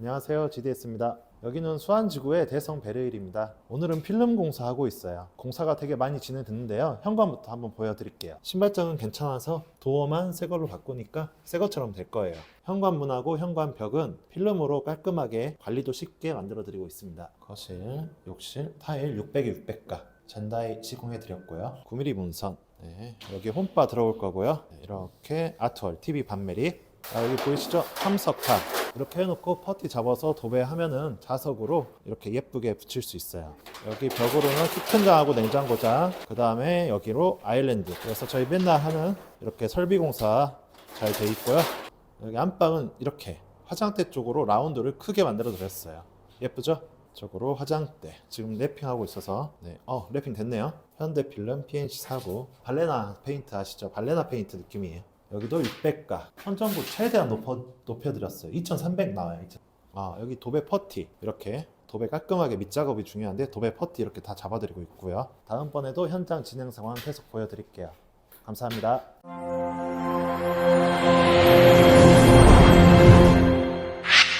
안녕하세요. GDS입니다. 여기는 수안지구의 대성 베르일입니다. 오늘은 필름 공사하고 있어요. 공사가 되게 많이 진행됐는데요. 현관부터 한번 보여드릴게요. 신발장은 괜찮아서 도어만 새 걸로 바꾸니까 새 것처럼 될 거예요. 현관문하고 현관벽은 필름으로 깔끔하게 관리도 쉽게 만들어 드리고 있습니다. 거실, 욕실, 타일 600에 600가 전다이 시공해 드렸고요. 9mm 문선, 네, 여기 홈바 들어올 거고요. 네, 이렇게 아트월, TV 반메리, 아, 여기 보이시죠? 참석판 이렇게 해놓고 퍼티 잡아서 도배하면은 자석으로 이렇게 예쁘게 붙일 수 있어요. 여기 벽으로는 키튼장하고 냉장고장, 그 다음에 여기로 아일랜드. 그래서 저희 맨날 하는 이렇게 설비 공사 잘 돼 있고요. 여기 안방은 이렇게 화장대 쪽으로 라운드를 크게 만들어 드렸어요. 예쁘죠? 쪽으로 화장대 지금 랩핑하고 있어서 네, 어 랩핑 됐네요. 현대 필름 PNC 49 발레나 페인트 아시죠? 발레나 페인트 느낌이에요. 여기도 600가. 천정구 최대한 높여, 높여드렸어요. 2300 나와요 2000. 아 여기 도배 퍼티. 이렇게 도배 깔끔하게 밑작업이 중요한데 도배 퍼티 이렇게 다 잡아드리고 있고요. 다음번에도 현장 진행 상황 계속 보여드릴게요. 감사합니다